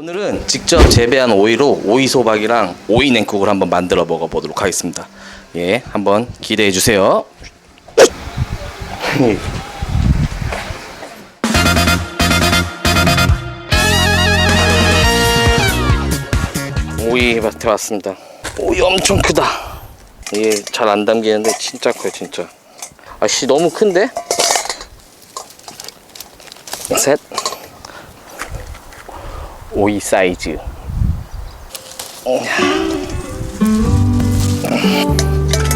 오늘은 직접 재배한 오이로 오이 소박이랑 오이 냉국을 한번 만들어 먹어 보도록 하겠습니다. 예, 한번 기대해 주세요. 오이 밭에 왔습니다. 오이 엄청 크다. 이게 잘안 담기는데 진짜 커요, 진짜. 아씨 너무 큰데? 셋. 오이 사이즈.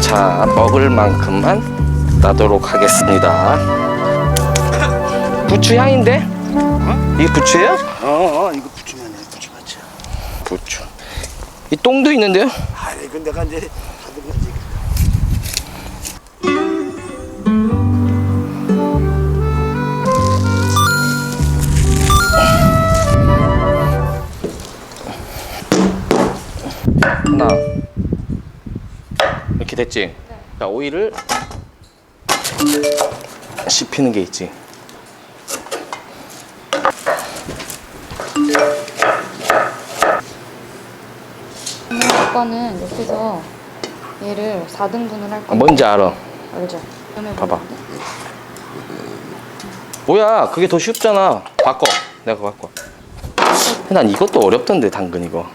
자, 먹을 만큼만 따도록 하겠습니다. 부추 향인데? 이게 부추예요? 어, 어 이거 부추만 해 부추 맞죠 부추. 이 똥도 있는데요? 아 이건 내가 이제 다들 거지 하나. 이렇게 됐지? 자, 오이를 씹히는 게 있지. 아빠는 옆에서 얘를 4등분을 할 거야. 뭔지 알아. 알죠? 봐봐. 뭐야, 그게 더 쉽잖아. 바꿔. 내가 바꿔. 난 이것도 어렵던데, 당근 이거.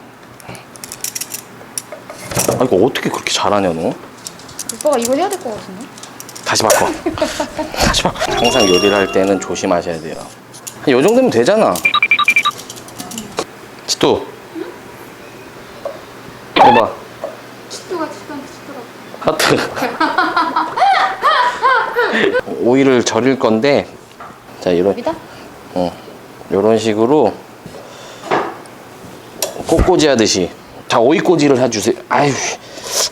아, 이거 어떻게 그렇게 잘하냐, 너? 오빠가 이거 해야 될 것 같은데? 다시 바꿔. 다시 바꿔. 항상 요리를 할 때는 조심하셔야 돼요. 한 요 정도면 되잖아. 치또. 봐봐. 치토가 치토한테 치토가. 하트. 오이를 절일 건데, 자, 이런, 여기다? 어, 이런 식으로 꽃꽂이 하듯이. 자, 오이꽂이를 해주세요. 아유,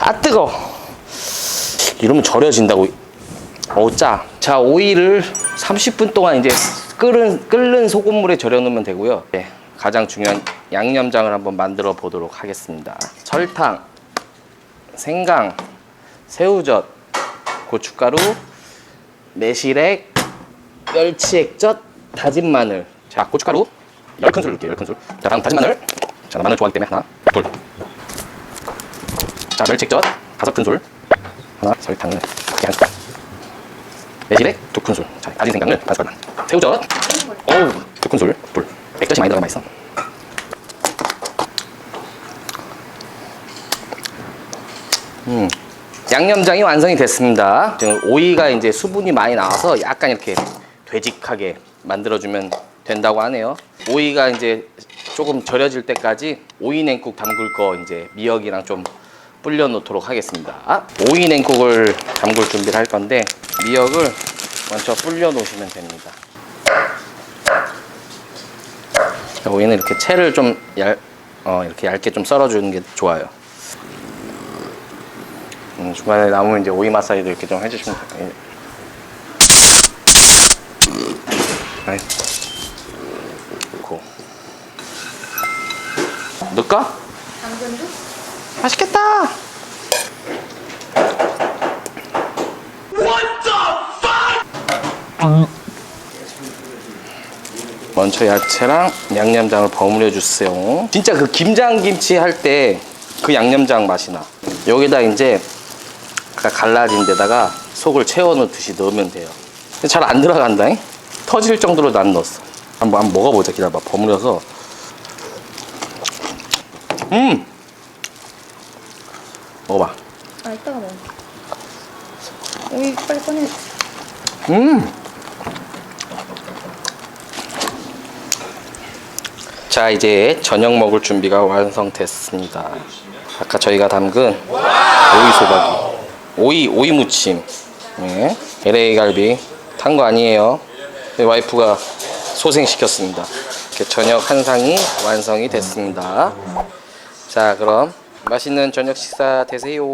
아, 뜨거. 이러면 절여진다고. 어우, 짜. 자, 오이를 30분 동안 이제 끓은, 끓는 소금물에 절여놓으면 되고요. 네, 가장 중요한 양념장을 한번 만들어 보도록 하겠습니다. 설탕, 생강, 새우젓, 고춧가루, 매실액, 멸치액젓, 다진 마늘. 자, 고춧가루 10큰술 넣을게요. 10큰술. 자, 다음 다진 마늘. 자, 나 마늘 좋아하기 때문에 하나, 둘. 자, 멸치액젓 다섯 큰술. 하나, 설탕을 한 숟갈. 매실액 두 큰술. 자, 다진 생강을 반 숟갈만. 새우젓. 어우, 두 큰술. 둘. 액젓이 많이 들어가 맛있어. 음. 양념장이 완성이 됐습니다. 지금 오이가 이제 수분이 많이 나와서 약간 이렇게 되직하게 만들어주면 된다고 하네요. 오이가 이제 조금 절여질 때까지 오이 냉국 담글 거 이제 미역이랑 좀 불려 놓도록 하겠습니다. 오이 냉국을 담글 준비를 할 건데 미역을 먼저 불려 놓으시면 됩니다. 자, 오이는 이렇게 채를 좀 얇, 어, 이렇게 얇게 좀 썰어주는 게 좋아요. 음, 중간에 남으면 이제 오이 마사지도 이렇게 좀 해주시면 돼요. 예. 넣을까? 당근도? 맛있겠다. 먼저 야채랑 양념장을 버무려 주세요. 진짜 그 김장김치 할 때 그 양념장 맛이 나. 여기다 이제 갈라진 데다가 속을 채워 넣듯이 넣으면 돼요. 잘 안 들어간다. 터질 정도로 난 넣었어. 한번, 한번 먹어보자. 기다려봐. 버무려서. 음! 먹어봐. 아, 이따가 먹어. 오이 빨리 꺼내. 음. 자 이제 저녁 먹을 준비가 완성됐습니다. 아까 저희가 담근 오이 소박이, 오이 오이 무침, 네. LA 갈비 탄 거 아니에요. 와이프가 소생 시켰습니다. 이렇게 저녁 한 상이 완성이 됐습니다. 자 그럼 맛있는 저녁 식사 되세요.